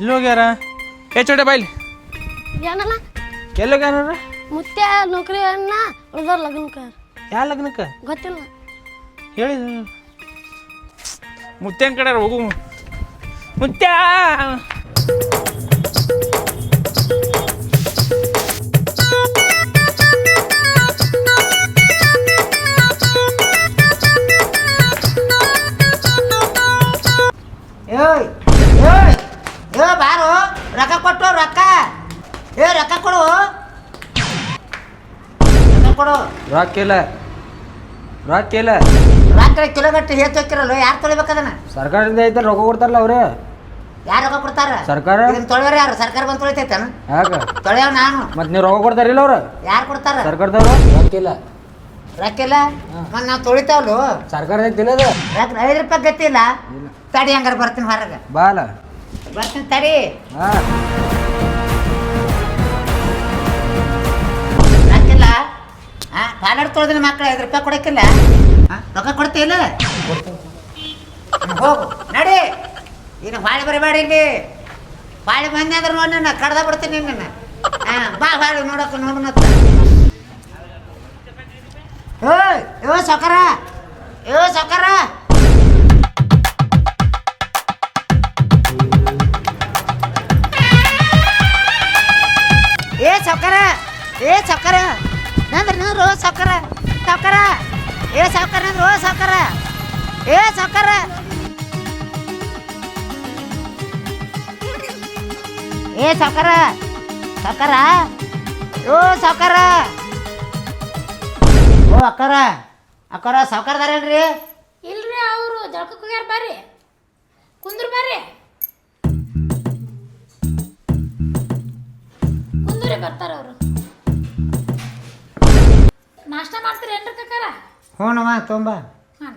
ಎಲ್ಲಿ ಹೋಗ್ಯಾರ ಏ ಚೋಟೆ ಬಾಯ್ಲಿ ಏನಲ್ಲ? ಎಲ್ಲಿ ಹೋಗ್ಯಾರ ಮುತ್ಯ ನೌಕರಿ ಅಣ್ಣ ಉಳ್ದವ್ರ ಲಗ್ನಕ್ಕೆ ಯಾ ಲಗ್ನಕ್ಕೆ? ಗೊತ್ತಿಲ್ಲ. ಹೇಳಿ ಮುತ್ಯನ್ ಕಡೆ ಹೋಗು. ಮುತ್ಯ! ಕೊಡು ರಾಕೇಲ. ರಾತ್ರಿ ಹೆಚ್ಚು ಹಾಕಿರಲ್ಲ ಯಾರು ತೊಳಿಬೇಕದನ್ನ ಸರ್ಕಾರದಿಂದ ಐತೆ ರೊಕ್ಕ ಕೊಡ್ತಾರಲ್ಲ ಅವ್ರು. ಯಾರು ರೊಕ್ಕ ಕೊಡ್ತಾರ? ಸರ್ಕಾರ? ಇದನ್ನ ತೊಳೆಯೋರು ಯಾರು? ಸರ್ಕಾರ ಬಂದು ತೊಳಿತೈತೇನ ಯಾಕೆ? ತೊಳೆಯವ್ ನಾನು. ಮತ್ತೆ ನೀವು ರೊಕ್ಕ ಕೊಡ್ತಾರಿಲ್ಲ ಅವ್ರು. ಯಾರು ಕೊಡ್ತಾರ? ಸರ್ಕಾರದವ್ರು? ರಾಕೇಲ. ರೊಕ್ಕ ಇಲ್ಲ ಮತ್ತೆ ನಾವು ತೊಳಿತಾವಲ್ಲು ಸರ್ಕಾರದಿಂದ ತಿನ್ನೋದು ರೊಕ್ಕ ಐದು ರೂಪಾಯಿ ಗತಿ ಇಲ್ಲ. ತಡಿ ಹಂಗಾರೆ ಬರ್ತೀನಿ ಹೊರಗೆ. ಬಾಲ. ಬರ್ತೀನಿ ತಡಿ. ಹಾಂ. ಹಾಂ ಮಕ್ಕಳು ಐದು ರೂಪಾಯಿ ಕೊಡಕ್ಕಿಲ್ಲ. ರೊಕ್ಕ ಕೊಡ್ತಿಲ್ಲ ಹೋಗು. ನಡಿ. ಇನ್ನು ಹಾಳೆ ಬರಬೇಡ ಇಲ್ಲಿ. ಹಾಳೆ ಬಂದೆ ಅಂದ್ರೆ ನೋಡಿ ಕಡ್ದ ಬಿಡ್ತೀನಿ ನಿನ್ನ ಬಾ ಬಾಳೆ ನೋಡಕ್ಕೆ ನೋಡು ಮತ್ತೆ. ಏಯ್ ಯೋ ಸೊಕರ. ಯೋ ಸೊಕರ. ಏ ಸಕರ, ಏ ಸೌಕರ. ನಂದ್ರ ನಂದ್ರು ಸೌಕರ ಸೌಕರ ಏ ಸಾವ್ಕಾರ ಓ ಸೌಕರ ಏ ಸೌಕರ ಏ ಸೌಕರ ಸೌಕರ ಓ ಸೌಕರ ಓ ಅಕ್ಕರ. ಅಕ್ಕರ ಸೌಕರದಾರೇನ್ರಿ ಇಲ್ರಿ ಅವರು, ಜಳಕಕ್ಕೆ ಹೋಗ್ಯಾರ ಬರ್ರಿ ಕುಂದ್ರ ಬಾರಿ. ಕುಂದ್ರೆ ಬರ್ತಾರ ಅವರು. ನಾಷ್ಟ ಮಾಡ್ತೀರ ಏನ್ರಿ ಕಕ್ಕಾರ ಹ್ಞೂನಮ್ಮ ತುಂಬ. ಹಾಂ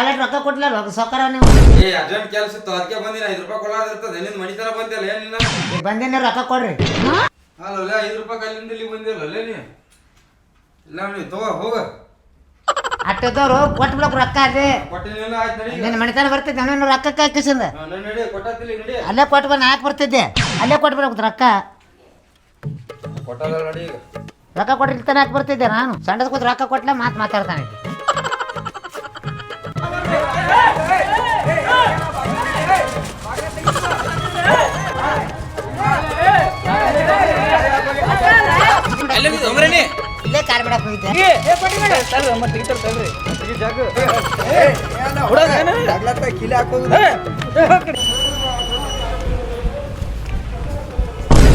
ಟಾಯ್ಲೆಟ್ ರೊಕ್ಕ ಕೊಡ್ಲಿಲ್ಲ ಸೌಕರ ನೀವು? ಏ ಅರ್ಜೆಂಟ್ ಕೆಲಸ ಇತ್ತು ಅದಕ್ಕೆ ಬಂದಿನ. ಐದು ರೂಪಾಯಿ ಕೊಡೋದಿರ್ತದೆ ನಿನ್ನ ತರ ಬಂದಿಲ್ಲ ಏನ್ ನಿನ್ನ? ಬಂದೇನೆ ರೊಕ್ಕ ಕೊಡ್ರಿ. ಅಲ್ಲ ಐದು ರೂಪಾಯಿ ಕಲ್ಲಿಂದ ಇಲ್ಲಿ ಬಂದಿಲ್ಲ ಅಲ್ಲೇ ನೀ. ಇಲ್ಲ ನೀವು ತಗೋ ಹೋಗ. ಅಟ್ಟದವ್ರು ಕೊಟ್ಬಿಡಕ್ ರೊಕ್ಕ ಅದೇ ಕೊಟ್ಟಿನಿಲ್ಲ ಆಯ್ತು ನಡಿ. ನಿನ್ನ ಮನೆತನ ಬರ್ತಿದ್ದೆ ನಾನು ರೊಕ್ಕ ಕಿಸಿಂದ ಹಾ, ನಡಿ, ಕೊಟ್ಟಾತಿಲ್ಲ ನಡಿ. ಅಲ್ಲೇ ಕೊಟ್ಟು ಬಂದು ಹಾಕಿ ಬರ್ತಿದ್ದೆ. ಅಲ್ಲೇ ಕೊಟ್ಬಿಡಕ್ ರೊಕ್ಕ. ಕೊಟ್ಟಲ್ಲ ನಡಿ ರೊಕ್ಕ ಕೊಟ್ಟಿರ್ತಾನೆ ತಾನೆ ಹಾಕಿ ಬರ್ತಿದ್ದೆ ನಾನು. ಸಣ್ಣದ ಕೂತ್ ರೊಕ್ಕ ಕೊಟ್ಲೆ ಮಾತು ಮಾತಾಡ್ತಾನೆ. ಇಲ್ಲೇ ಕಾರ್ ಬಿಡಕ್ ಹೋಗಿದ್ದೆ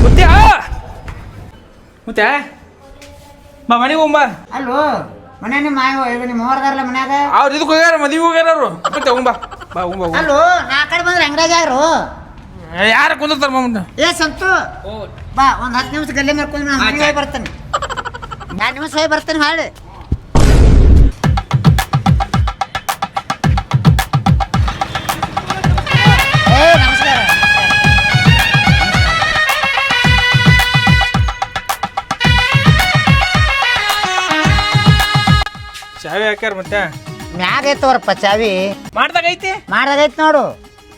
ಮುತ್ಯ ಮುತ್ಯ ಬಾ ಮನೆಗೆ ಹೋಗ್ಬಾ ಅಲ್ಲೋ ಮನೆ ನಿಮ್ಮ ಮಾಯ ಇದು ನಿಮ್ಮ ಮನ್ಯಾಗ ಅವ್ರು ಇದಕ್ಕೆ ಹೋಗ್ಯಾರ ಮದುವೆ ಹೋಗ್ಯಾರ ಅವರು ಮತ್ತೆ ಹೋಗ್ಬಾ ಬಾ ಹೋಗ್ಬಾ ಹೋಗ್ಬಾ. ಅಲ್ಲೋ ನಾ ಕಡೆ ಬಂದ್ರೆ ಅಂಗಡಿಯಾಗ ಯಾರು ಯಾರ ಕುಂದಿರ್ತಾರ ಮಮ್ಮ ಏ ಸಂತು ಬಾ ಒಂದ್ ಹತ್ತು ನಿಮಿಷ ಗಲ್ಲೆ ಮಾಡ್ಕೊಂಡು ನಾನು ಹೋಗಿ ಬರ್ತೇನೆ. ಎರಡು ನಿಮಿಷ ಹೋಗಿ ಬರ್ತೇನೆ ಹಾಳು ಚಾವಿ ಹಾಕ್ಯಾರ ಮತ್ತೆ? ಮ್ಯಾಗ ಐತವ್ರಪ್ಪ ಚಾವಿ. ಮಾಡ್ದಾಗ ಐತಿ? ಮಾಡ್ದಾಗೈತ್ ನೋಡು.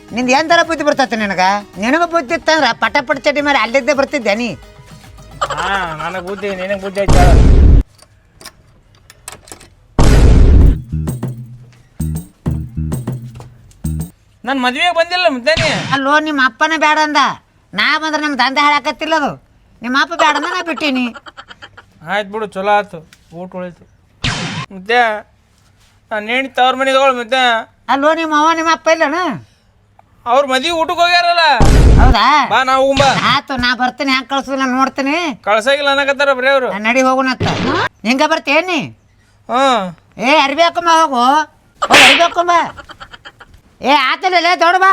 ನಿಂದು ಏನು ಥರ ಬುದ್ಧಿ ಬರ್ತೈತೆ ನಿನಗ? ನಿನಗೆ ಬುದ್ಧಿ ಇತ್ತಂದ್ರೆ ಪಟ ಪಟ ಚಟಿ ಮಾಡಿ ಅಲ್ಲಿದ್ದೇ ಬರ್ತಿದ್ದೆ ನೀ? ಹಾ ನನಗೆ ಬುದ್ಧಿ ನಿನಗೆ ಬುದ್ಧಿ ಐತ ನನ್ನ ಮದುವೆಗೆ ಬಂದಿಲ್ಲ ಮುದ್ದಾನೆ ಅಲ್ಲೋ ನಿಮ್ಮ ಅಪ್ಪನ ಬೇಡ ಅಂದ. ನಾ ಬಂದ್ರೆ ನಮ್ಮ ದಂಧೆ ಹಾಳಾಕತ್ತಿಲ್ಲ ಅದು. ನಿಮ್ಮ ಅಪ್ಪ ಬೇಡ ಅಂದ ನಾ ಬಿಟ್ಟೀನಿ. ಆಯ್ತು ಬಿಡು ಚಲೋ ಆಯ್ತು ಊಟ ಉಳಿತು. ಮುದ್ದೆ ನಾನು ನೇಣಿ ತವ್ರ ಮನೆಗೆ ತಗೊಳ್ ಮುದ್ದೆ ಅಲ್ಲೋ ನಿಮ್ಮ ಅವ್ವ ನಿಮ್ಮ ಅಪ್ಪ ಇಲ್ಲನ? ಅವ್ರ ಮದಿ ಊಟಕ್ಕೆ ಹೋಗ್ಯಾರಲ್ಲ. ಹೌದಾ? ಬಾ ನಾವು ಆತು ನಾ ಬರ್ತೀನಿ ಹ್ಯಾಂಗ ಕಳ್ಸೋದು ನಾನು ನೋಡ್ತೀನಿ. ಕಳ್ಸಾಗಿಲ್ಲ ಅನ್ನಕತ್ತಾರ ಬರೀ ಅವರು. ನಾನ್ ನಡಿ ಹೋಗುಣತ್ತ ಹಿಂಗ ಬರ್ತೇನಿ ಹ್ಞೂ. ಏ ಅರ್ಬಿ ಹಾಕೊಂಬ ಹೋಗು. ಹೋಗಿ ಅರ್ಬಿ ಹಾಕೊಂಬ. ಏ ಆತಲ್ಲ ದೊಡ್ಡ ಬಾ.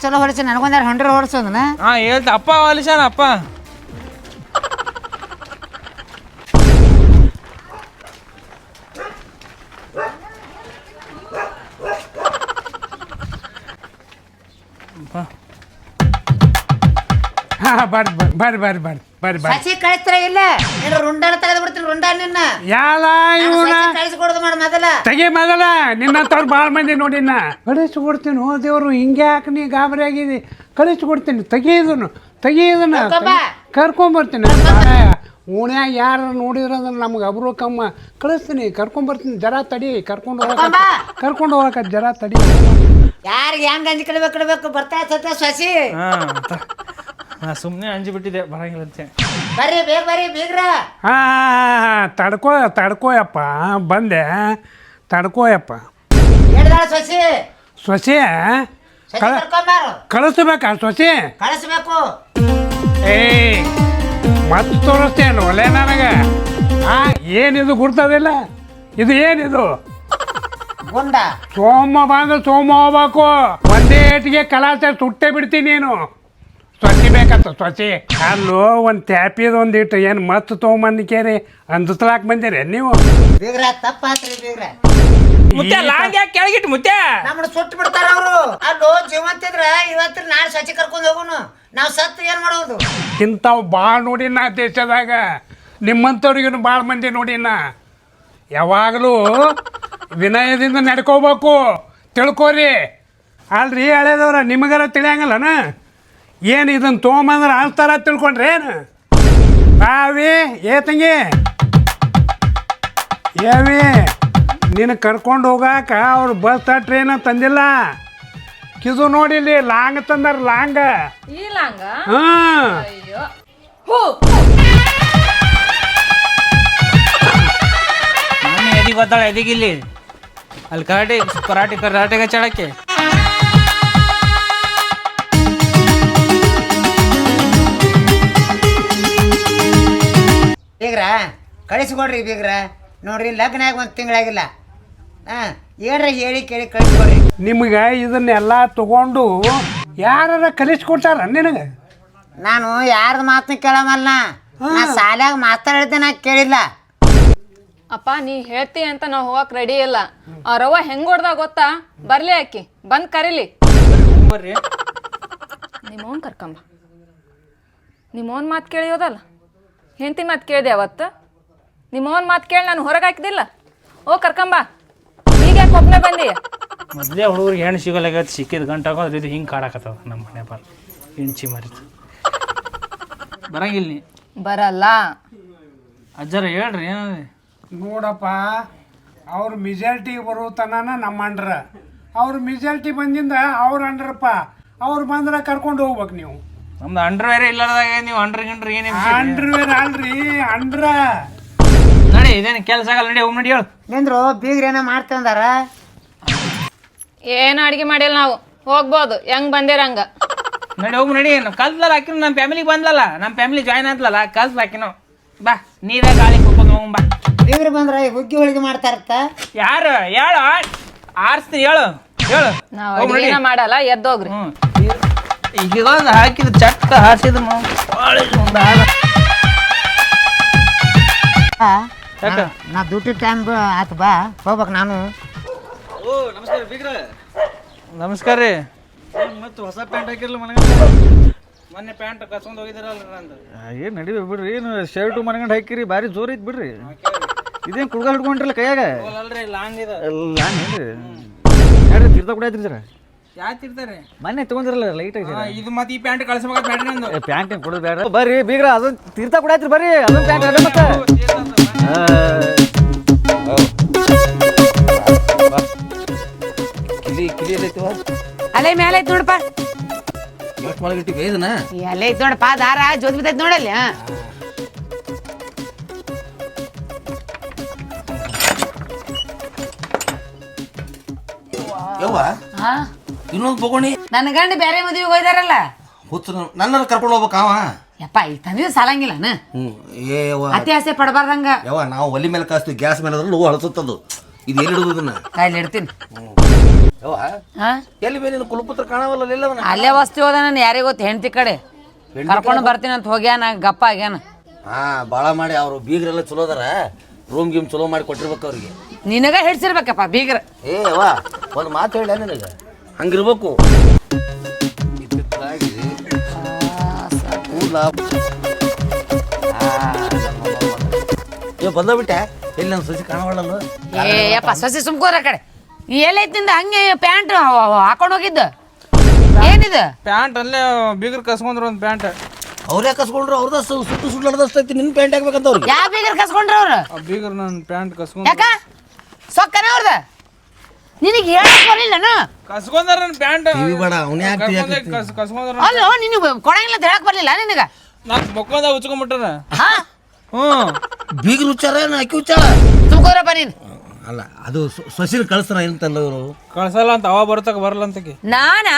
ಚಲೋ ಹೊಲಿಸಿ ನನಗೊಂದಾರ ಹಂಡ್ರೆ ಹೊಡ್ಸೋದನ ಹಾ ಹೇಳ್ತ. ಅಪ್ಪ ಹೊಲಿಸಾನ ಅಪ್ಪ? ಹಾ ಬರ್ರಿ ಬರ್ರಿ ಬರ್ರಿ ಬರ್ರಿ ಬರ್ರಿ ಬರ್ರಿ ಸಸಿ ಕಳಿಸ್ತಾರ ಇಲ್ಲ? ನೀನು ರುಂಡಾನ ತೆಗೆದು ಬಿಡ್ತೀನಿ ರುಂಡಾನ ನಿನ್ನ? ಯಾಲ ಇವನ? ಕಳಿಸ್ಕೊಡೋದು ಮಾಡ ಮೊದಲ. ತೆಗಿ ಮೊದಲ ನಿನ್ನಂತವ್ರು ಭಾಳ ಮಂದಿ ನೋಡಿನ ಕಳಿಸಿ ಕೊಡ್ತೀನಿ ಹೋ ದೇವ್ರು ಹಿಂಗೆ ಯಾಕೆ ನೀ ಗಾಬರಿ ಆಗಿದಿ? ಕಳಿಸಿ ಕೊಡ್ತೀನಿ ತೆಗಿ ಇದನ್ನು ತೆಗಿ ಇದನ್ನ ಕರ್ಕೊಂಬ. ಕರ್ಕೊಂಬರ್ತೀನಿ ಓಣ್ಯಾಗ ಯಾರು ನೋಡಿದ್ರ ಅಂದ್ರೆ ನಮ್ಗೆ ಅಬ್ರು ಕಮ್ಮ ಕಳಿಸ್ತೀನಿ ಕರ್ಕೊಂಬರ್ತೀನಿ ಜರ ತಡಿ ಕರ್ಕೊಂಡು ಹೋಗಕ. ಕರ್ಕೊಂಡು ಹೋಗಕ ಜರ ತಡಿ. ಯಾರಿಗೆ ಹೆಂಗ್ ಅಂಜಿ ಕಡಬೇಕು ಕಡಿಬೇಕು ಬರ್ತಾ ಸತ್ತ ಸಸಿ. ನಾ ಸುಮ್ಮನೆ ಅಂಜಿ ಬಿಟ್ಟಿದೆ ಬರಂಗಿಲ್ಲ ಅಂತ ಬರ್ರಿ ಬೇಗ ಬರ್ರಿ ಬೀಗ್ರ. ಹಾಂ ತಡ್ಕೋ ತಡ್ಕೋಯಪ್ಪ. ಬಂದೆ. ತಡ್ಕೋಯಪ್ಪ. ಸೊಸಿ ಸೊಸಿ. ಸೊಸೆ ಸೊಸಿ ಕಳ ಕರ್ಕೊಂಬಾರು. ಕಳಿಸ್ಬೇಕಾ ಸೊಸೆ? ಕಳಿಸ್ಬೇಕು. ಏಯ್ ಮತ್ತೆ ತೋರಿಸ್ತೇನು ಒಲೆ ನನಗೆ? ಆ ಏನಿದು ಗುರ್ತದಿಲ್ಲ? ಇದು ಏನಿದು? ಗುಂಡ. ಸೋಮ ಬಂದು ಸೋಮ ಹೋಗ್ಬೇಕು. ಒಂದೇ ಏಟಿಗೆ ಕಲಾಸ ಸುಟ್ಟೆ ಬಿಡ್ತೀನಿ ನೀನು. ಸ್ವಚ್ಛ ಬೇಕತ್ತ ಸ್ವಚ್ಛ ಅಲ್ಲೋ ಒಂದು ತ್ಯಾಪಿದ ಒಂದು ಇಟ್ಟು ಏನು ಮತ್ತೆ ತೊಗೊಂಬಂದಿಕೇರಿ? ಅಂದಿಸ್ಲಾಕ್ ಬಂದಿರಿ ನೀವು? ಬೀಗ್ರ ತಪ್ಪಾತ್ರಿ ಬೀಗ್ರ. ಮುತ್ಯ ಲಾಂಗ್ ಯಾಕೆ ಕೆಳಗಿಟ್ಟು ಮುತ್ತೆ ನಮ್ಮನ್ನ ಸುಟ್ಟು ಬಿಡ್ತಾರ ಅವರು. ಅಲ್ಲೋ ಜೀವಂತಿದ್ರ ಇವತ್ತು ನಾಳೆ ಸಸಿ ಕರ್ಕೊಂಡು ಹೋಗೋನು. ನಾವು ಸತ್ತು ಏನ್ ಮಾಡೋದು? ಇಂಥವು ಭಾಳ ನಾ ದೇಶದಾಗ. ನಿಮ್ಮಂಥವ್ರಿಗೂ ಭಾಳ ಮಂದಿ ನೋಡಿ ನಾ. ಯಾವಾಗಲೂ ವಿನಯದಿಂದ ನಡ್ಕೋಬೇಕು. ತಿಳ್ಕೋರಿ. ಅಲ್ರಿ ಹಳೇದವ್ರ ನಿಮಗೆಲ್ಲ ತಿಳಿಯಂಗಲ್ಲನ ಏನು ಇದನ್ನು ತೊಗೊಂಬಂದ್ರೆ ತಿಳ್ಕೊಂಡ್ರಿ ಏನು? ಬಾವಿ ಏ ತಂಗಿ. ಏವಿ ನಿನ್ನ ಕರ್ಕೊಂಡು ಹೋಗಾಕ ಅವ್ರು ಬಸ್ ಟ್ರೈನ ತಂದಿಲ್ಲ? ಕಿದು ನೋಡಿಲಿ ಲಾಂಗ್ ತಂದಾರ ಲಾಂಗ. ಈ ಲಾಂಗ? ಹಾಂ. ಅಯ್ಯೋ. ಹೂ. ನಾನು ಎದಿಗೆ ಗೊತ್ತಾಳ ಎದಿಗಿಲ್ಲಿ ಅಲ್ಲಿ ಕರಾಟೆ ಕರಾಟೆ ಕರಾಟೆಗೆ ಚಳಕ್ಕೆ ಕಳಿಸ್ಕೊಡ್ರಿ ಬೀಗ್ರ. ನೋಡ್ರಿ ಲಗ್ನ ಆಗಿ ಒಂದು ತಿಂಗಳಾಗಿಲ್ಲ. ಹಾಂ ಏನ್ರ ಹೇಳಿ ಕೇಳಿ ಕಳಿಸ್ಕೊಡ್ರಿ. ನಿಮ್ಗೆ ಇದನ್ನೆಲ್ಲ ತಗೊಂಡು ಯಾರ ಕಲಿಸ್ಕೊಡ್ತಾರ ನಿನಗೆ? ನಾನು ಯಾರ್ದು ಮಾತನ್ನ ಕೇಳಮಲ್ಲ ನಾ ಸಾಲ್ಯಾಗ ಮಾತಾಡಿದ್ದೆ ನಾ ಕೇಳಿಲ್ಲ. ಅಪ್ಪ ನೀ ಹೇಳ್ತಿ ಅಂತ ನಾವು ಹೋಗಕ್ ರೆಡಿ ಇಲ್ಲ. ಆ ರವ ಹೆಂಗ್ ಹೊಡ್ದ ಗೊತ್ತಾ? ಬರ್ಲಿ ಆಕಿ ಬಂದ್ ಕರೀಲಿ. ಬರ್ರಿ. ನಿಮ್ಮವನ್ ಕರ್ಕಂಬ. ನಿಮ್ಮವನ್ ಮಾತು ಕೇಳಿಯೋದಲ್ಲ ಹೆಂಡತಿ ಮಾತು ಕೇಳಿದೆ ಅವತ್ತು? ನಿಮ್ಮವನ್ ಮಾತು ಕೇಳಿ ನಾನು ಹೊರಗೆ ಹಾಕಿದಿಲ್ಲ. ಓ ಕರ್ಕಂಬ. ಈಗ ಯಾಕೆ ಒಬ್ಬನೇ ಬಂದಿ. ಮೊದಲೇ ಹುಡುಗರಿಗೆ ಹೆಣ್ಣು ಸಿಗಲಾಗತ್ತೆ ಸಿಕ್ಕಿದ ಗಂಟೆ ಆಗೋದು ಇದು ಹಿಂಗೆ ಕಾಡಕತ್ತವ ನಮ್ಮ ಮನೆ ಬಾಲ್ ಹೆಣ್ಚಿ ಮರಿತು ಬರಂಗಿಲ್ಲ ನೀ. ಬರಲ್ಲ. ಅಜ್ಜರ ಹೇಳ್ರಿ ಏನಂದ್ರೆ ನೋಡಪ್ಪ ಅವ್ರ ಮೆಜಾರಿಟಿಗೆ ಬರೋ ತನನ ನಮ್ಮ ಅಂಡ್ರ. ಅವ್ರ ಮೆಜಾರಿಟಿ ಬಂದಿಂದ ಅವ್ರ ಅಂಡ್ರಪ್ಪ ಅವ್ರು ಬಂದ್ರೆ ಕರ್ಕೊಂಡು ಹೋಗ್ಬೇಕು ನೀವು. ನಮ್ದು ಅಂಡ್ರ ಬೇರೆ ಇಲ್ಲದಾಗ ನೀವು ಅಂಡ್ರ ಗಿಂಡ್ರ್ ಏನೇ ಅಂಡ್ರವೇರ್ ಅಲ್ರಿ ಅಂಡ್ರ. ನಡಿ ಇದೇನು ಕೆಲಸ ಆಗಲ್ಲ ನಡಿ ಹೋಗಿ ನಡಿ ಹೇಳು. ನಿಂದ್ರು ಬೀಗ್ರ ಏನೋ ಮಾಡ್ತಂದಾರ ಏನು ಅಡಿಗೆ ಮಾಡಿಲ್ಲ ನಾವು. ಹೋಗ್ಬೋದು ಹೆಂಗ್ ಬಂದಿರಂಗ ನಡಿ ಹೋಗಿ ನಡಿ ನಾವು ಕಲ್ತಲ್ಲ ಹಾಕಿನ ನಮ್ಮ ಫ್ಯಾಮಿಲಿಗೆ ಬಂದ್ಲಲ್ಲ ನಮ್ಮ ಫ್ಯಾಮಿಲಿ ಜಾಯ್ನ್ ಆದ್ಲಲ್ಲ ಕಲ್ತ್ ಹಾಕಿನೋ. ಬಾ ನೀರೇ ಗಾಳಿ ಕುಕ್ಕೊಂಡು ಹೋಗಿ ಬಾ. ಬೀಗ್ರ ಬಂದ್ರ ಈ ಹುಗ್ಗಿ ಹೋಳಿಗೆ ಮಾಡ್ತಾರತ್ತ ಯಾರು? ಹೇಳು ಆರಿಸ್ತೀನಿ ಹೇಳು ಹೇಳು. ನಾವು ಹೋಗ್ ನಡಿ. ಅಡಿಗೆನ ಮಾಡಲ್ಲ ಎದ್ದೋಗ್ರಿ. ಹ್ಞೂ ಈಗ ಹಾಕಿದ ಚಟ್ಟ ಭಾಳ ಒಂದು ಹಾಲು ಯಾಕ ನಾ ಡ್ಯೂಟಿ ಟೈಮ್ ಆತು ಬಾ ಹೋಗ್ಬೇಕು ನಾನು ಓ ನಮಸ್ಕಾರ ರೀ ಮತ್ತು ಹೊಸ ಪ್ಯಾಂಟ್ ಹಾಕಿರಲ್ಲ ಮನೆಗೆ ಮೊನ್ನೆ ಪ್ಯಾಂಟ್ ಕಸ್ಕೊಂಡು ಹೋಗಿದ್ದೀರಲ್ಲ ನಂದು ಏನು ನಡಿವೆ ಬಿಡ್ರಿ ಏನು ಶರ್ಟು ಮನೆಗಂಡು ಹಾಕಿರಿ ಭಾರಿ ಜೋರ್ ಐತಿ ಬಿಡ್ರಿ ಇದೇನು ಕುಡ್ಗ ಹಿಡ್ಕೊಂಡಿರಲ್ಲ ಕೈಯಾಗ ಅಲ್ರಿ ಲಾಂಗ್ ಇದೆ ಲಾಂಗ್ ಏನ್ರಿ ಯಾರು ತೀರ್ಥ ಕೂಡ ಐತ್ರಿ ಸರ ಯಾತಿರ್ತಾರೆ ಮೊನ್ನೆ ತೊಗೊಂಡಿರಲ್ಲ ಲೈಟ್ ಆಗಿ ಇದು ಮತ್ತೆ ಈ ಪ್ಯಾಂಟ್ ಕಳ್ಸಬೇಕು ಪ್ಯಾಂಟ್ ಪ್ಯಾಂಟ್ ಕೊಡೋದು ಬೇಡ ಬರ್ರಿ ಬೀಗ್ರ ಅದೊಂದು ತೀರ್ಥ ಕೂಡ ಐತ್ರಿ ಬರ್ರಿ ಅದೊಂದು ಪ್ಯಾಂಟ್ ಅದ ಮತ್ತೆ ಕಿಲಿ ಅಲ್ಲೇ ಮೇಲೆ ಐತಿ ನೋಡಪ್ಪ. ಎಷ್ಟು ಮಳಗಿಟ್ಟಿಗೆ ಇದನ್ನ? ಅಲ್ಲೇ ಐತಿ ನೋಡಪ್ಪ ದಾರ ಜೋತ್ ಬಿದ್ದೈತಿ ನೋಡಲ್ಲಿ ಹಾ. ಯವ್ವ? ಇನ್ನೊಂದು ಬಗೋಣಿ ನನ್ನ ಗಂಡ ಬೇರೆ ಮದುವೆಗೆ ಹೋಯ್ದಾರಲ್ಲ. ಹುಚ್ಚ ನನ್ನ ಕರ್ಕೊಂಡು ಹೋಗ್ಬೇಕು ಅವ ಯಪ್ಪ ಈ ತಂದಿದ್ದು ಸಾಲಂಗಿಲ್ಲನ ಹ್ಞೂ ಏ ಯವ್ವ ಅತಿ ಆಸೆ ಪಡಬಾರ್ದಂಗ. ಯವ್ವ ನಾವು ಒಲಿ ಮೇಲೆ ಕಾಸ್ತೀವಿ ಗ್ಯಾಸ್ ಮೇಲೆ ಅದ್ರಲ್ಲಿ ಹಳಸುತ್ತದು ಇದು ಎಲ್ಲಿ ಇಡುದು ಇದನ್ನ? ಕಾಯಿಲೆ ಇಡ್ತೀನಿ. ಹಾ? ಎಲ್ಲಿ ಬೇರೆ ಕುಲಪುತ್ರ ಕಾಣವಲ್ಲ ಎಲ್ಲ ಅಲ್ಲೇ ವಸ್ತು ಹೋದ ನಾನು ಯಾರಿಗೆ ಗೊತ್ತು ಹೆಂಡತಿ ಕಡೆ. ಕರ್ಕೊಂಡು ಬರ್ತೀನಿ ಅಂತ ಹೋಗ್ಯಾನ ಗಪ್ಪ ಆಗ್ಯಾನ. ಹಾ ಭಾಳ ಮಾಡಿ ಅವರು ಬೀಗರೆಲ್ಲ ಚಲೋ ಅದಾರ. ರೂಮ್ ಗೀಮ್ ಚಲೋ ಮಾಡಿ ಕೊಟ್ಟಿರ್ಬೇಕು ಅವ್ರಿಗೆ. ನಿನಗೆ ಹಿಡ್ಸಿರ್ಬೇಕಪ್ಪ ಬೀಗ್ರ. ಏ ಅವ್ವ ಒಂದು ಮಾತು ಹೇಳ ನಿನಗೆ? ಹಂಗಿರ್ಬೇಕು. ಏ ಬಂದಬಿಟ್ಟೆ ಎಲ್ಲಿ ನನ್ನ ಸಸಿ ಕಾಣವಲ್ಲಲ್ಲ ಏ ಯಪ್ಪ ಸಸಿ ಸುಮ್ಕೋರ ಕಡೆ. ಎಲ್ಲೈತಿಂದ ಹಂಗೆ ಪ್ಯಾಂಟ್ ಹಾಕೊಂಡು ಹೋಗಿದ್ದ? ಏನಿದು? ಪ್ಯಾಂಟ್ ಅಲ್ಲೇ ಬೀಗರ್ ಕಸ್ಕೊಂಡ್ರು ಒಂದು ಪ್ಯಾಂಟ್. ಅವ್ರೇ ಕಸ್ಕೊಂಡ್ರು ಅವ್ರದ ಸುಟ್ಟು ಸುಳ್ಳದಷ್ಟು ಐತಿ ನಿನ್ನ ಪ್ಯಾಂಟ್ ಹಾಕ್ಬೇಕಂತ ಅವ್ರಿಗೆ. ಯಾವ ಬೀಗರ್ ಕಸ್ಕೊಂಡ್ರ ಅವ್ರು? ಬೀಗರ್ ನನ್ನ ಪ್ಯಾಂಟ್ ಕಸ್ಕೊಂಡ್ ಯಾಕ? ಸೊಕ್ಕನ ಅವ್ರದ? ನಿನಗೆ ಹೇಳಕ್ ಬರಲಿಲ್ಲ ಕಸ್ಕೊಂಡಾರ ನನ್ನ ಪ್ಯಾಂಟ್ ಟಿವಿ ಬೇಡ ಅವನೇ ಹಾಕ್ತಿ ಕಸ್ಕೊಂಡ್ರ ಅಲ್ಲೋ ನಿನಗೆ ಕೊಡಂಗಿಲ್ಲ ಅಂತ ಹೇಳಕ್ ಬರಲಿಲ್ಲ ನಿನಗೆ? ನಾಕ್ ಮಕ್ಕೊಂದ ಉಚ್ಕೊಂಡ್ಬಿಟ್ಟಾರ ಹಾ? ಹ್ಞೂ. ಬೀಗ ಉಚ್ಚಾರ ಏನು? ಅಕ್ಕಿ ಉಚ್ಚಾರ ಸುಮ್ಕೋರಪ್ಪ ನೀನು. ಅಲ್ಲ ಅದು ಸಸಿನ ಕಳಿಸ್ತಾರ ಎಂತಲ್ಲ ಅವರು? ಕಳ್ಸಲ್ಲ ಅಂತ ಅವ ಬರ್ತಕ ಬರಲ್ಲ ಅಂತಕಿ. ನಾನ?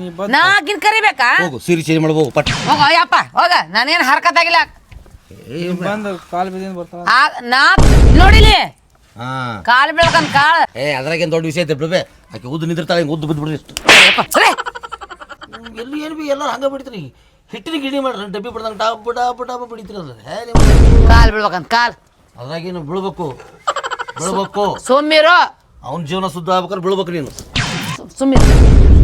ನೀ ನಾ ಆಕಿನ್ ಕರಿಬೇಕಾ? ಹೋಗು ಸಿರಿ ಚೇಂಜ್ ಮಾಡ್ಬೋದು ಪಟ್. ಹೋಗ ಅಯ್ಯಪ್ಪ ಹೋಗ ನಾನೇನು ಹರ್ಕತ್ತಾಗಿಲ್ಲ. ಬಂದು ಕಾಲ್ ಬಿದ್ದಿಂದ ಬರ್ತಾಳ. ಆ ನಾ ನೋಡಿಲಿ? ಕಾಲ್ ಬೀಳ್ಕಂತ ಕಾಳು ಏ ಅದ್ರಾಗೇನು ದೊಡ್ಡ ವಿಷಯ ಐತೆ ಬಿಡ್ಬೇ? ಆಕೆ ಉದ್ದು ನಿಂದಿರ್ತಾಳೆ ಹಿಂಗೆ ಉದ್ದು ಬಿದ್ದು ಬಿಡ್ರಿ ಇಷ್ಟು ಎಲ್ಲಿ ಏನು ಬಿ ಎಲ್ಲ ಹಂಗೆ ಬಿಡ್ತೀರಿ? ಹಿಟ್ಟಿನ ಗಿಡಿ ಮಾಡ್ರಿ ಡಬ್ಬಿ ಬಿಡ್ದಂಗೆ ಡಾಬ್ ಡಾಬ್ ಡಾಬ್ ಹೇ ನೀವು ಕಾಲ್ ಬೀಳ್ಬೇಕಂತ ಕಾಲು. ಅದ್ರಾಗೇನು ಬೀಳ್ಬೇಕು? ಬೀಳ್ಬೇಕು. ಸುಮ್ಮಿರು. ಅವ್ನ ಜೀವನ ಶುದ್ಧ ಆಗ್ಬೇಕಾದ್ರೆ ಬೀಳ್ಬೇಕು ನೀನು.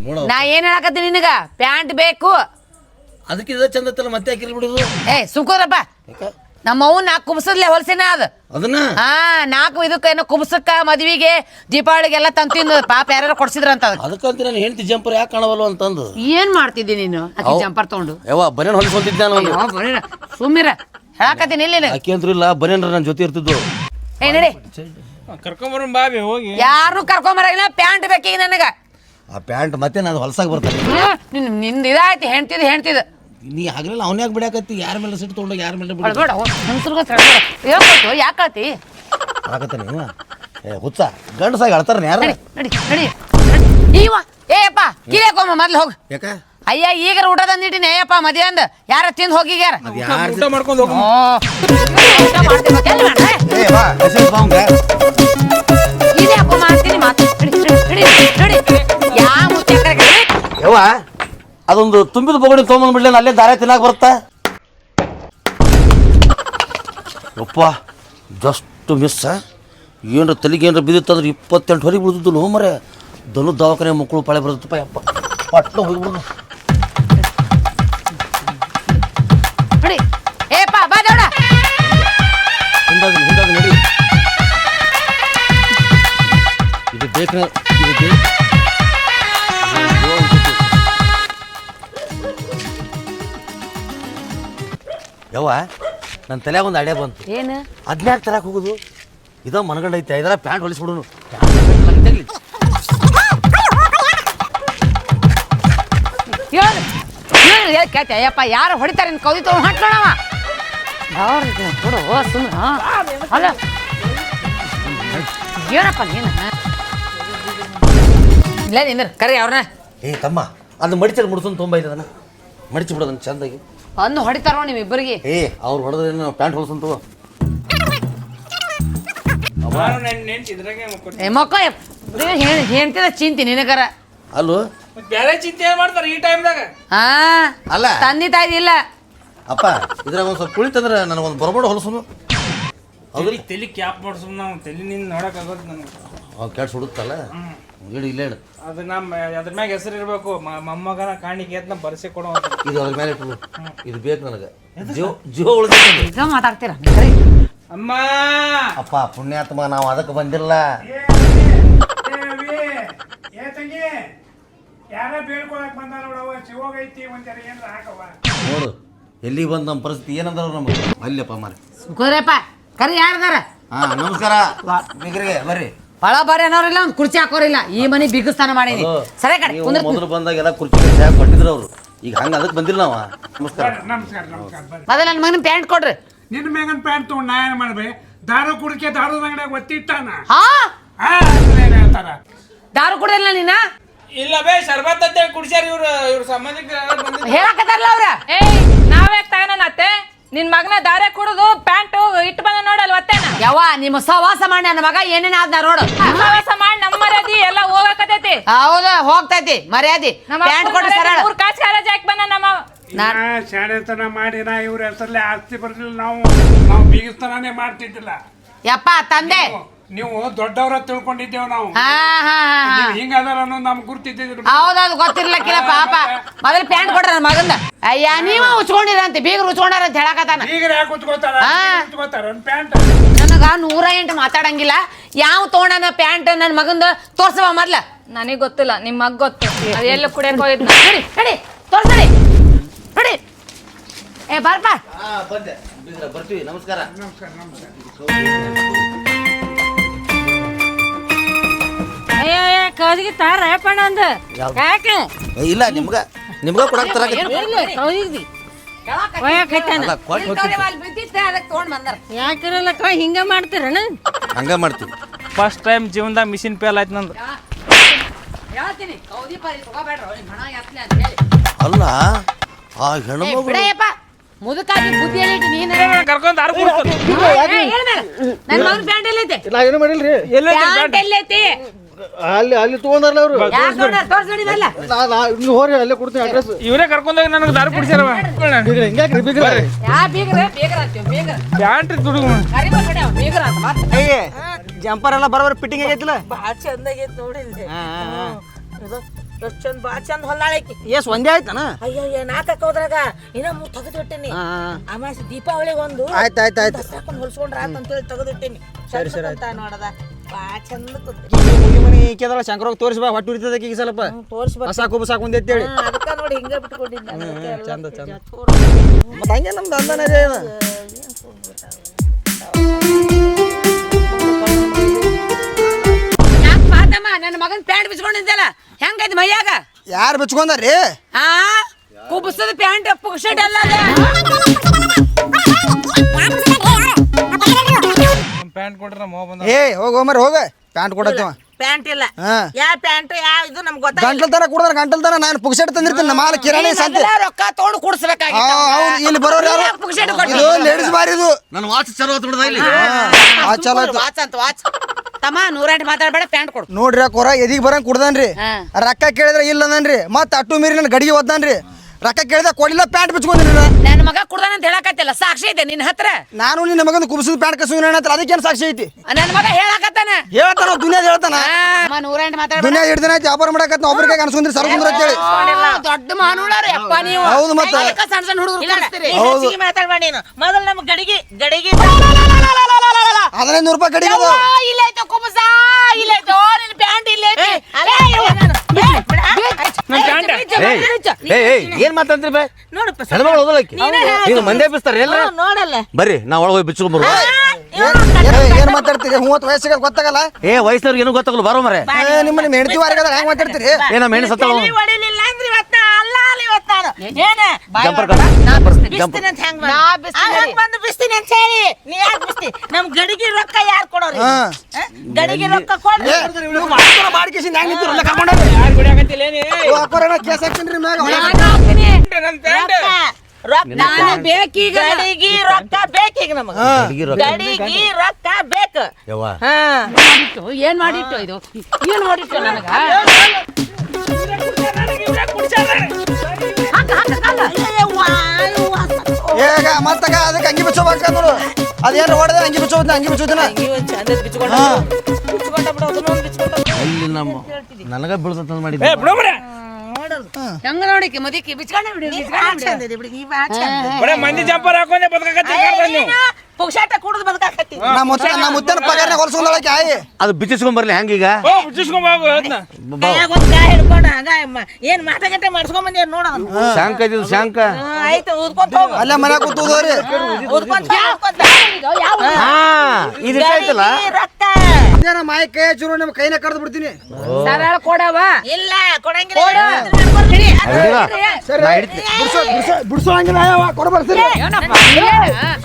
ನೋಡ ನಾ ಏನ್ ಹೇಳಕತ್ತೀನಿ ನಿನಗ? ಪ್ಯಾಂಟ್ ಬೇಕು. ಅದಕ್ಕೆ ಇದ ಚಂದ ಮತ್ತೆ ಹಾಕಿರ್ಬಿಡುದು ಏ ಸುಮ್ಕೋರಪ್ಪ ನಮ್ಮ ಅವ್ ನಾಲ್ಕು ಕುಬ್ಸದ್ಲೆ ಹೊಲ್ಸಿನ ಅದ. ಅದನ್ನ? ಹಾ ನಾಲ್ಕು ಇದಕ್ಕ ಏನೋ ಕುಬ್ಸಕ್ಕ ಮದ್ವಿಗೆ ದೀಪಾವಳಿಗೆಲ್ಲ ತಂತಿಂದು ಪಾಪ ಯಾರು ಕೊಡ್ಸಿದ್ರಂತ ಅದಕ್ಕೆ ಅದಕ್ಕಂತ ನಾನು ಹೆಂಡತಿ ಜಂಪರ್ ಯಾಕೆ ಕಾಣವಲ್ಲ ಅಂತಂದು? ಏನ್ ಮಾಡ್ತಿದ್ದಿ ನೀನು? ಆಕಿ ಜಂಪರ್ ತಗೊಂಡು. ಯಾವ ಬನೇನ್ ಹೊಲಿಸ್ಕೊಂತಿದ್ದೆ ನಾನು ಸುಮ್ಮಿರ ಹೇಳಕತ್ತೀನಿ ಇಲ್ಲಿ. ಆಕೆ ಅಂದ್ರೂ ಇಲ್ಲ ಬನೇನ್ರ ನನ್ನ ಜೊತೆ ಇರ್ತಿದ್ದು. ಏ ನಡಿ. ಕರ್ಕೊಂಬರ ಬಾಬಿ ಹೋಗಿ. ಯಾರು ಕರ್ಕೊಂಬರಾಗಿಲ್ಲ ಪ್ಯಾಂಟ್ ಬೇಕೀಗ ನನಗ. ಆ ಪ್ಯಾಂಟ್ ಮತ್ತೆ ನಾನು ಹೊಲ್ಸಾಗ ಬರ್ತೀನಿ. ನಿನ್ನಿಂದ ಇದಾಯ್ತು ಹೆಣ್ತಿದ್ ಹೆಣ್ತಿದ್ ನೀ ಆಗ್ಲಿಲ್ಲ ಅವನ ಯಾಕೆ ಬಿಡಾಕತ್ತಿ. ಯಾರ ಮೇಲೆ ಸಿಟ್ಟು ತೊಗೊಂಡು ಯಾರ ಮೇಲೆ ಬಿಡ. ಹೇಳ್ಕೊಟ್ಟು ಯಾಕೆ ಆಗತ್ತಾನೆ ಇವ ಏ ಹುಚ್ಚ. ಗಂಡಸಾಗಿ ಅಳ್ತಾರ ಯಾರ ನಡಿ ನಡಿ ಕಿರಿಯಕೊಮ್ಮ ಮೊದ್ಲು ಹೋಗು. ಯಾಕ? ಅಯ್ಯ ಈಗ ಊಟ ತಂದಿಟ್ಟಿನಿ ಏಯಪ್ಪ ಮದ್ವೆ ಅಂದ. ಯಾರ ತಿಂದು ಹೋಗಿಗ್ಯಾರ ಅದು ಯಾರ ಊಟ ಮಾಡ್ಕೊಂಡು ಹೋಗು. ಇದೇ ಅಪ್ಪ ಮಾಡ್ತೀನಿ ಮಾತು. ನಡಿ ನಡಿ ನಡಿ ನಡಿ. ಯಾ ಮುಚ್ಚ ಯವ್ವ ಅದೊಂದು ತುಂಬಿದ ಬೊಗಣಿ ತೊಗೊಂಬಂದ್ಬಿಡ್ಲಿ ಅಲ್ಲೇ ದಾರೆ ತಿನ್ನಾಕ ಬರುತ್ತಾ? ಯಪ್ಪ ಜಸ್ಟ್ ಮಿಸ್ ಏನ್ರ ತಲೆಗೆ ಏನರ ಬಿದ್ದಿತ್ತಂದ್ರೆ ಇಪ್ಪತ್ತೆಂಟು ಹೊರಗೆ ಬಿಡ್ತಿದ್ದು ಮರೆ. ದನು ದವಾಖಾನೆ ಮಕ್ಕಳು ಪಾಳೆ ಬರ್ತಪ್ಪ ಯಪ್ಪ. ಹೋಗಿ ಹೋಗ್ಬಿಡ್ದು ನಡಿ ಏಪ್ಪ ಬಾ ದೌಡ ಹಿಂದಾಗಿ ಹಿಂದಾಗಿ ನೋಡಿ. ಇದು ಬೇಕು ಯವ್ವ ನನ್ನ ತಲೆಯಾಗ ಒಂದು ಐಡಿಯಾ ಬಂತು. ಏನು? ಅದ್ನ್ಯಾಕೆ ತರಕ್ಕೆ ಹೋಗುದು? ಇದ ಮನಗಂಡ ಐತೆ ಇದರ ಪ್ಯಾಂಟ್ ಹೊಲಿಸ್ಬಿಡುನು. ಹೇಳು ಹೇಳು ಹೇಳು ಕೇಳ್ತೆ ಅಯ್ಯಪ್ಪ ಯಾರು ಹೊಡಿತಾರೆ ಕರೆ ಕೌದಿ ತೊಗೊಂಡು ಹೊಂಟ್ಲೋಣವ ಯಾರು ಕೊಡು ಸುಮ್ಮನೆ ಅಲ್ಲ. ಏನಪ್ಪ ನೀನು ಇಲ್ಲ ನಿಂದ್ರ ಕರಿ ಅವ್ರನ್ನ ಏ ತಮ್ಮ ಅದು ಮಡಿಚಲ್ ಮುಡ್ಸೊಂದು ತುಂಬ ಇದೆ ಅದನ್ನ ಮಡಿಚಿ ಬಿಡೋದನ್ನ ಚಂದಾಗಿ. ಅಂದು ಹೊಡಿತಾರೋ ನಿಮ್ಮಿಬ್ಬರಿಗೆ? ಏ ಅವ್ರು ಹೊಡೆದ್ರೆ ಪ್ಯಾಂಟ್ ಹೊಲ್ಸಂತು ಏ ಮಕ್ಕ ಹೆಣ್ತಿದ ಚಿಂತಿ ನಿನಗರ. ಅಲ್ಲೋ? ಬೇರೆ ಚಿಂತೆ ಏನ್ ಮಾಡ್ತಾರ ಈ ಟೈಮ್ದಾಗ? ಹಾ ಅಲ್ಲ. ತಂದೆ ತಾಯಿ ಇಲ್ಲ. ಅಪ್ಪ ಇದ್ರಾಗ ಒಂದ್ ಸ್ವಲ್ಪ ಕುಳಿತಂದ್ರೆ ನನಗೊಂದು ಬರಬೇಡ ಹೊಲಸನು. ತಲಿ ತಲಿ ಕ್ಯಾಪ್ ಮಾಡ್ಸು ನಾವು ತಲಿ ನಿಂದ ನೋಡಕ್ ಆಗೋದು ನನಗೆ. ಅವ್ನು ಕೆಡ್ಸ್ ಹುಡುಕ್ತಲ್ಲ. ಇಡು ಇಲ್ಲೇ ಇಡು ಅದು ನಮ್ಮ ಅದ್ರ ಮ್ಯಾಗ ಹೆಸರು ಇರಬೇಕು. ಮೊಮ್ಮಗನ ಕಾಣಿಕೆ ಅಂತ ಬರ್ಸಿ ಕೊಡೋ ಇದು ಅದ್ರ ಮೇಲೆ ಇಟ್ಟು ಇದು ಬೇಕು ನನಗೆ. ಜೀವ ಜೀವ ಉಳಿದ ಈಗ ಮಾತಾಡ್ತೀರಾ? ಅಮ್ಮ! ಅಪ್ಪ ಪುಣ್ಯಾತ್ಮ ನಾವು ಅದಕ್ಕೆ ಬಂದಿಲ್ಲ. ಯಾರ ಬೇಡ್ಕೊಳಕ್ ಬಂದ ನೋಡವ ಶಿವೋಗೈತಿ ಒಂದ್ಯಾರ ಏನ್ರ ಹಾಕವ ನೋಡು ಎಲ್ಲಿ ಬಂದ ನಮ್ಮ ಪರಿಸ್ಥಿತಿ? ಏನಂದ್ರೆ ನಮ್ಮ ಅಲ್ಲಪ್ಪ ಮಾರಿ ಸುಖರೇಪ ಕರಿ ಯಾರ್ದಾರ ಹಾ ನಮಸ್ಕಾರ. ಬಿಗ್ರಿಗೆ ಬರ್ರಿ. ಒಳ ಬಾರಿ ಅನ್ನೋರಿಲ್ಲ ಒಂದು ಕುರ್ಚಿ ಹಾಕೋರಿಲ್ಲ. ಈ ಮನೆ ಬಿಗಸ್ತಾನ ಮಾಡೀನಿ. ಸರಿ ಕಡೆ ನೀವು ಕುಂದ್ರ ಮೊದಲು ಬಂದಾಗ ಎಲ್ಲ ಕುರ್ಚಿ ಚಾಕ್ ಕೊಟ್ಟಿದ್ರು ಅವರು. ಈಗ ಹಂಗ ಅದಕ್ಕೆ ಬಂದಿಲ್ಲ ನಾವ. ನಮಸ್ಕಾರ. ನಮಸ್ಕಾರ ನಮಸ್ಕಾರ ಬರ್ರಿ. ಮೊದಲ ನನ್ನ ಮಗನ ಪ್ಯಾಂಟ್ ಕೊಡ್ರಿ. ನಿನ್ನ ಮೇಗನ್ ಪ್ಯಾಂಟ್ ತಗೊಂಡು ನಾ ಏನು ಮಾಡ್ಬೇ? ದಾರು ಕುಡಿಕೆ ದಾರು ಅಂಗಡಿಯಾಗ ಒತ್ತಿಟ್ಟಾನ? ಹಾ? ಆ ಏನ್ ಹೇಳ್ತಾರ? ದಾರು ಕುಡಿಯಲ್ಲ ನೀನ? ಇಲ್ಲ ಬೇ ಶರ್ಬತ್ ಅಂತೇಳಿ ಕುಡಿಸ್ಯಾರ ಇವ್ರು ಇವ್ರ ಸಂಬಂಧಿಕ ಬಂದಿದ್ದು ಹೇಳಕತ್ತಾರಲ್ಲ ಅವ್ರ? ಏಯ್ ನಾವ್ಯಾಕೆ ತಗೋಣ ಅತ್ತೆ? ನಿನ್ ಮಗನ ದಾರೆ ಕುಡಿದು ಪ್ಯಾಂಟ್ ಇಟ್ಟು ಬಂದ ನೋಡಲ್ ಒತ್ತೇನ? ಯವ್ವ ನಿಮ್ಮ ಸಹವಾಸ ಮಾಡಿ ನನ್ನ ಮಗ ಏನೇನ ಆದ್ನ ನೋಡು. ಸಹವಾಸ ಮಾಡಿ ನಮ್ಮ ಮರ್ಯಾದಿ ಎಲ್ಲ ಹೋಗಕತೈತಿ ಹೌದ ಹೋಗ್ತೈತಿ ಮರ್ಯಾದಿ. ಪ್ಯಾಂಟ್ ಕೊಟ್ಟು ಸರಳ. ಮೂರ್ ಕಾಸ್ ಕಾಲೇಜ್ ಹಾಕಿ ಬಂದ ನಮ್ಮ ನಾ ಶಾಣೆತನ ಮಾಡಿ ನಾ ಇವ್ರ ಹೆಸರಲ್ಲಿ ಆಸ್ತಿ ಬರ್ಲಿಲ್ಲ ನಾವು ನಾವು ಬೀಗಿಸ್ತನೇ ಮಾಡ್ತಿದ್ದಿಲ್ಲ. ಯಪ್ಪ ತಂದೆ. ನೀವು ದೊಡ್ಡವರ ತಿಳ್ಕೊಂಡಿದ್ದೇವೆ ನಾವು. ಹಾ ಹಾ ಹಾ ಹಾ. ನೀವು ಅದಾರ ಅನ್ನೋದು ನಮ್ಗೆ ಗುರ್ತಿದ್ದಿದ್ರು ಅದು ಗೊತ್ತಿರ್ಲಕ್ಕಿಲ್ಲ ಪಾಪ. ಮೊದಲು ಪ್ಯಾಂಟ್ ಕೊಡ್ರ ನನ್ನ ಮಗಂದ. ಅಯ್ಯ ನೀವ ಉಚ್ಕೊಂಡಿರಂತೆ ಬೀಗರು ಉಚ್ಕೊಂಡಾರ ಅಂತ ಹೇಳಕತ್ತಾನ. ಈಗ ಯಾಕೆ ಕುತ್ಕೋತಾರ ಹಾ. ಕುತ್ಕೋತಾರ ಪ್ಯಾಂಟ್. ನನಗ ನೂರ ಎಂಟು ಮಾತಾಡಂಗಿಲ್ಲ. ಯಾವ ತಗೊಂಡನ ಪ್ಯಾಂಟ್ ನನ್ನ ಮಗಂದ ತೋರ್ಸವ ಮೊದ್ಲ? ನನಗ್ ಗೊತ್ತಿಲ್ಲ ನಿಮ್ ಮಗ್ ಗೊತ್ತು. ಅದು ಎಲ್ಲ ಕುಡಿಯಕ್ ಹೋಗಿದ್ನ? ನಡಿ ನಡಿ ತೋರ್ಸಡಿ. ನಡಿ. ಏ ಬರ್ಪ. ಬಂದೆ. ಬೀಗ್ರ, ಬರ್ತೀವಿ. ನಮಸ್ಕಾರ. ಕೌದಿಗೆ ತಾರ ಪಣ ಅಂದ. ಯಾವ್ದು? ಯಾಕೆ? ಏ, ಇಲ್ಲ ನಿಮ್ಗ ನಿಮ್ಗ ಕೊಡಕ್ ತರಾಕ ಕೌದಿಗೆ ಒಯ್ಯಾಕೈತಾನ ಅಲ್ಲ, ಕೊಟ್ಟು ಹೋಗ್ತೀನಿ. ಅದಕ್ಕೆ ತಗೊಂಡ್ ಬಂದಾರ. ಯಾಕಿರಲ್ಲಕ್ಕ ಹಿಂಗ ಮಾಡ್ತೀರಣ ಹಂಗ ಮಾಡ್ತೀವಿ. ಫಸ್ಟ್ ಟೈಮ್ ಜೀವನದಾಗ ಮಿಷಿನ್ ಫೇಲ್ ಆಯ್ತು ನಂದು. ಹೇಳ್ತೀನಿ ಕೌದಿ ಪಾರಿ ತಗೋಬೇಡ್ರ ಹಣ ಯಾತ್ಲೆ ಅಂತ ಅಲ್ಲ ಆ ಹೆಣ್ಮಗಳು ಮುದುಕಾಗಿ ಬುದ್ಧಿ ಹೇಳಿಟ್ಟು ನೀನು. ಕರ್ಕೊಂಡ್ ದಾರು ನನ್ನ ಮಗನ ಪ್ಯಾಂಟ್ ಎಲ್ಲೈತೆ? ನಾ ಏನು ಮಾಡಿಲ್ರಿ? ಪ್ಯಾಂಟ್? ಎಲ್ಲೈತಿ? ಅಲ್ಲಿ ಅಲ್ಲಿ ತಗೊಂಡಾರಲ್ಲ ಅವರು? ನೀವು ಹೋರಿ ಅಲ್ಲೇ ಕೊಡ್ತೀನಿ ಅಡ್ರೆಸ್ ಇವರೇ ಕರ್ಕೊಂಡೋಗಿ ನನಗೆ ದಾರಿ ಕುಡಿಸ್ಯಾರವ ಹಿಂಗ್ಯಾಕ್ರಿ ಬೀಗ್ರ? ಯಾ ಬೀಗ್ರ ಬೀಗ್ರ. ಅಂತೀವಿ ಬೀಗ್ರ ಪ್ಯಾಂಟ್ ದುಡುಗು ಮತ್ತೆ ಜಂಪರ್ ಎಲ್ಲ ಬರೋಬರ್ ಫಿಟ್ಟಿಂಗ್ ಆಗೈತಿಲ್ಲ? ಭಾಳ ಚಂದ ಆಗೈತೆ ನೋಡಿ ಎಷ್ಟು ಚಂದ ಭಾಳ ಚಂದ ಹೊಲ್ದಾಳೈತಿ ಎಸ್ ಒಂದೇ ಆಯ್ತಾನ? ಅಯ್ಯೋ ನಾಲ್ಕಕ್ಕ ಹೋದ್ರಾಗ ಇನ್ನ ಮೂರ್ ತೆಗೆದಿಟ್ಟಿನಿ. ಆಮೇಲೆ ದೀಪಾವಳಿಗೆ ಒಂದು ಆಯ್ತು ಆಯ್ತು ಆಯ್ತು. ಅಂತ ಹೊಲ್ಸ್ಕೊಂಡ್ರ ಅಂತೇಳಿ ತೆಗೆದಿಟ್ಟಿನಿ. ಸರಿ ಸರಿ ಅಂತ ನೋಡದ. ಭಾಳ ಚಂದ ಮನಿ ತೋರಿಸಿ ಬಾ ಹೊಟ್ಟು ಉರಿತದ ಈಗ ಸ್ವಲ್ಪ. ತೋರ್ಸ್ ಸಾಕು ಒಂದೇ ಅಂತೇಳಿ ಅದಕ್ಕ ನೋಡಿ ಹಿಂಗ ಬಿಟ್ಕೊಂಡಿದ್ದ ಎಲ್ಲ ಚಂದ, ಚಂದ. ಚೂರು. ಮತ್ತೆ ಹಂಗೆ ನಮ್ದು ಅಂದನೇ ರೀ ಯಾಕೆ ಮಾತಮ್ಮ ನನ್ನ ಮಗನ ಪ್ಯಾಂಟ್ ಬಿಚ್ಕೊಂಡಿದ್ದಲ್ಲ. ಹೆಂಗೈತಿ ಮೈಯಾಗ? ಯಾರು ಬಿಚ್ಕೊಂಡಾರಿ ಆ ಕುಬ್ಸದ ಪ್ಯಾಂಟ್ ಶರ್ಟ್ ಅಲ್ಲ ಏ ಹೋಗ ಮರ ಹೋಗ. ಪ್ಯಾಂಟ್ ಕೊಡತ್ತವ ಪ್ಯಾಂಟ್ ಇಲ್ಲ. ಹಾ. ಯಾ ಪ್ಯಾಂಟ್ ಯಾ ಇದು ನಮ್ಗೆ ಗೊತ್ತಾಗಿಲ್ಲ. ಗಂಟಲ್ ತರ ಕುಡ್ದಾರ ಗಂಟಲ್ ತನ ನಾನು ಪುಕ್ಸೆಟ್ ತಂದಿರ್ತೀನಿ ನಮ್ಮ ಕಿರಾಣಿ ಸಂತೆ. ರೊಕ್ಕ ತಗೊಂಡು ಆ, ಕುಡಿಸ್ಬೇಕಾಗಿತ್ತು ಹೌದು ಇಲ್ಲಿ ಬರೋರು ಯಾರು? ಪುಕ್ಷಟ್ ಇದು ಲೇಡೀಸ್ ಬಾರಿ ಇದು. ನನ್ನ ವಾಚ್ ಚಲೋ ಬಿಡದ ಇಲ್ಲಿ. ಆ ಚಲೋ ಆಯ್ತು. ವಾಚ್ ಅಂತ ವಾಚ್ ತಮ್ಮ ನೂರೆಂಟು ಮಾತಾಡಬೇಡ ಪ್ಯಾಂಟ್ ಕೊಡು. ನೋಡ್ರಿ ಕೊರ ಎದಿಗೆ ಬರಂಗ್ ಕುಡ್ದನ್ರಿ. ಹಾ. ರೊಕ್ಕ ಕೇಳಿದ್ರೆ ಇಲ್ಲ ಅಂದನ್ರಿ. ಮತ್ತ ಅಟ್ಟು ಮೀರಿ ನನ್ನ ಗಡಿಗೆ ಒದ್ದಾನ್ರಿ. ರೊಕ್ಕ ಕೇಳಿದ ಕೊಡಿಲ್ಲ ಪ್ಯಾಂಟ್ ಬಿಚ್ಕೊಂಡಿನಿ ನನ್ನ ಮಗ ಕುಡ್ದಾನ ಅಂತ ಹೇಳಕತ್ತಿಲ್ಲ. ಸಾಕ್ಷಿ ಇದೆ ನಿನ್ನ ಹತ್ರ? ನಾನು ನಿನ್ನ ಮಗನ ಕುಬ್ಸದ ಪ್ಯಾಂಟ್ ಕಸುವಿನ ಹತ್ರ ಅದಕ್ಕೇನು ಸಾಕ್ಷಿ ಐತಿ? ನನ್ನ ಮಗ ಹೇಳಕತ್ತಾನ? ಹೇಳ್ತಾನ ದುನಿಯಾ ಹೇಳ್ತಾನ? ಅಮ್ಮ ನೂರೆಂಟು ಮಾತಾಡ ದುನಿಯಾ ಹಿಡ್ದನ ಐತಿ ವ್ಯಾಪಾರ ಮಾಡಕತ್ತ ಒಬ್ರಿಗೆ ಅನ್ಸ್ಕೊಂಡ್ರಿ ಸರ್ಕೊಂಡ್ರ ಅಂತೇಳಿ ಓ, ದೊಡ್ಡ ಮಾನುಳಾರು ಯಪ್ಪ ನೀವು. ಹೌದು ಮತ್ತೆ. ಅದಕ್ಕ ಸಣ್ಣ ಸಣ್ಣ ಹುಡುಗರು ಮಾತಾಡ್ಬೇಡ ನೀನು. ಮೊದಲು ನಮ್ಮ ಗಡಿಗೆ ಗಡಿಗೆ ಹದಿನೈದು ನೂರು ರೂಪಾಯಿ ಗಡಿಗೆ ಅದು. ಇಲ್ಲೈತೆ ಇಲ್ಲ ಇಲ್ಲೈತೆ ನಿನ್ನ ಪ್ಯಾಂಟ್ ಇಲ್ಲೈತೆ ಏನ್ ಮಾತಾಡ್ತೀರಿ ಬೇ ನೋಡಪ್ಪ ಹೆಣ್ಮಗಳು ಓದಲಕ್ಕಿ ನೀವು ಮಂದಿ ಬಿಸ್ತಾರ ಎಲ್ಲ ನೋಡಲ್ಲ ಬರ್ರಿ ನಾ ಒಳಗೆ ಹೋಗಿ ಬಿಚ್ಕೊಂಬರು ಏ, ಏನ್ ಮಾತಾಡ್ತೀರಿ ಮೂವತ್ತು ವಯಸ್ಸಿಗೆ ಗೊತ್ತಾಗಲ್ಲ ಏ ವಯಸ್ಸಿನವ್ರಿಗೆ ಏನು ಗೊತ್ತಾಗಲ್ಲ ಬರೋ ಮರೆ ನಿಮ್ಮ ಹೆಂಡತಿ ವಾರಿಗದ ಹೆಂಗ್ ಮಾತಾಡ್ತೀರಿ ಏ ನಮ್ಮ ಹೆಣ್ಣು ಸತ್ತಳ ನಾನು ಜಂಪರ್ ಹೆಂಗ್ ನಾ ಬಿಸ್ತೀನಿ ಅಂತ ಹೇಳಿ ನೀ ಯಾಕೆ ಬಿಸ್ತಿ ನಮ್ ಗಡಿಗೆ ರೊಕ್ಕ ಯಾರು ಕೊಡೋರಿ ಹಾ. ಹ? ಗಡಿಗೆ ರೊಕ್ಕ ಕೊಡ್ರಿ ಕೇಸ್ ಹಾಕ್ತೀನಿ ಮ್ಯಾಗ ನನ್ನ ಪ್ಯಾಂಟ್ ರೊಕ್ಕ ರೊಕ್ಕ ನಾನು ಬೇಕೀಗ ಗಡಿಗೆ ರೊಕ್ಕ ಬೇಕೀಗ ನಮಗ ಹಾ. ಗಡಿಗೆ ರೊಕ್ಕ ಬೇಕು ಯವ್ವ ಹಾ ಮಾಡಿಟ್ಟು ಏನ್ ಮಾಡಿಟ್ಟು ಇದು ಏನ್ ಮಾಡಿಟ್ಟು ನನಗ ಈಗ ಮತ್ತಗ ಅದಕ್ಕೆ ಅಂಗಿ ಬಿಚ್ಚೋಬೇಕ ನೋಡು. ಅದೇನು ಹೊಡೆದ? ಅಂಗಿ ಬಿಚ್ಚೋದ್ ಅಂಗಿ ಬಿಚ್ಚೋದನ? ಅಲ್ಲಿ ನಮ್ಮ ನನಗ ಬೀಳ್ತಂತ ಮಾಡಿದ್ದೆ. ಹೆಂಗ ನೋಡಿಕೆ ಮದಿಕೆ? ಬಿಚ್ಕೊಂಡೆ ಬಿಡಿ ಮಂದಿ ಜಂಪರ್ ಹಾಕೊಂಡೆ ನೀವು. ಪುಕ್ಷಾಟ ಕುಡಿದು ಬದುಕಾಕತ್ತಿ. ನಾ ಮುತ್ತ ನಾ ಮುತ್ತನ ಪಗಾರನ ಹೊಲ್ಸ್ಕೊಂಡಳಕ್ಕೆ ಆಯಿ ಅದು ಬಿಚ್ಚಿಸ್ಕೊಂಡ್ ಬರ್ಲಿ ಹೆಂಗೀಗ ಓ ಕೈಯಾಗ ಒಂದ್ ಗಾಯ ಹಿಡ್ಕೊಂಡ ಹಂಗ ಅಮ್ಮ ಏನ್ ಮಾಟಗಟ್ಟೆ ಮಾಡ್ಸ್ಕೊಂಡ್ ಬಂದಿ ನೋಡ ಶಾಂಕ ಇದ್ದಿದ್ದು ಶಾಂಕ. ಆಯ್ತು ಊದ್ಕೊಂತ ಹೋಗು. ಅಲ್ಲೇ ಮನ್ಯಾಗ ಕೂತೋದ್ರಿ ಊದ್ಕೊಂತ ಹಾ ಇದು ರೊಕ್ಕ. ಇದೇನ ಮಾಯಿ ಕೈ ಚೂರು ನಿಮ್ಮ ಕೈನ ಕಡ್ದು ಬಿಡ್ತೀನಿ. ಸರಳ ಕೊಡವ. ಇಲ್ಲ ಕೊಡಂಗಿಲ್ಲ. ಹಿಡಿತೀನಿ. ಬಿಡ್ಸೋ ಹಂಗಿಲ್ಲ ಯಾವ ಕೊಡಬರ್ತೀನಿ ಏನಪ್ಪ? ಏನ?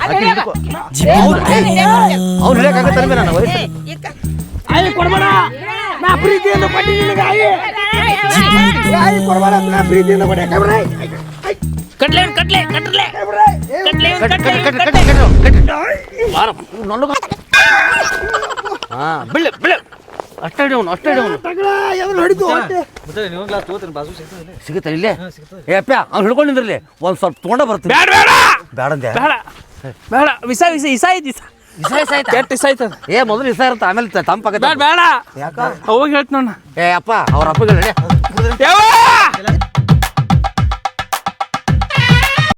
ಅಲ್ಲಿ ಹಿಡಿಯವ. ಅವ್ನು ಹಿಡಿಯಕ್ಕಾಗತ್ತಲ್ಲ ನಾನು ವಯಸ್ಸು. ಆಯಿ ಕೊಡ್ಬೇಡ. ನಾ ಪ್ರೀತಿಯಿಂದ ಕೊಟ್ಟಿ ನಿನಗೆ ಆಯಿ. ಆಯಿ ಕೊಡ್ಬೇಡ ನಾ ಪ್ರೀತಿಯಿಂದ ಕಬ್ರ ಕಟ್ಲೆ ಕಟ್ಲೆ ಕಟ್ಲೆ. ಕಟ್ಲೆ ಕಟ್ಲೆ ಕಟ್ಲೆ. ನನಗ ಹಾಂ ಬಿಳ್ಳೆ ಬಿಳ್ಳೆ ಅಷ್ಟೇ ಹಿಡಿಯವನು ಅಷ್ಟೇ ಸಿಗ್ತದೆ ಸಿಗುತ್ತೆ ಇಲ್ಲೇ? ಏ ಅಪ್ಪ ಅವ್ನು ಹಿಡ್ಕೊಂಡು ನಿಂದ್ರಲ್ಲಿ. ಒಂದು ಸ್ವಲ್ಪ ತೊಗೊಂಡ ಬರ್ತೀನಿ. ಬೇಡ ಬೇಡ ಬೇಡಂದೆ ಬೇಡ ಬೇಡ ವಿಸ ವಿಸ ಇಸ ಐತಿ ಇಸ ಇಸ ಇಸ ಆಯ್ತಾ? ಕೆಟ್ಟ ಇಸ ಐತದ ಏ ಮೊದಲು ಇಸ ಇರುತ್ತೆ ಆಮೇಲೆ ತಂಪಾಗತ್ತೆ ಬೇಡ ಬೇಡ ಯಾಕ? ಹೋಗಿ ಹೇಳ್ತೀನಿ ಏ ಅಪ್ಪ ಅವ್ರ ಅಪ್ಪಗೆ ನಡೆ ಯವ್ವ!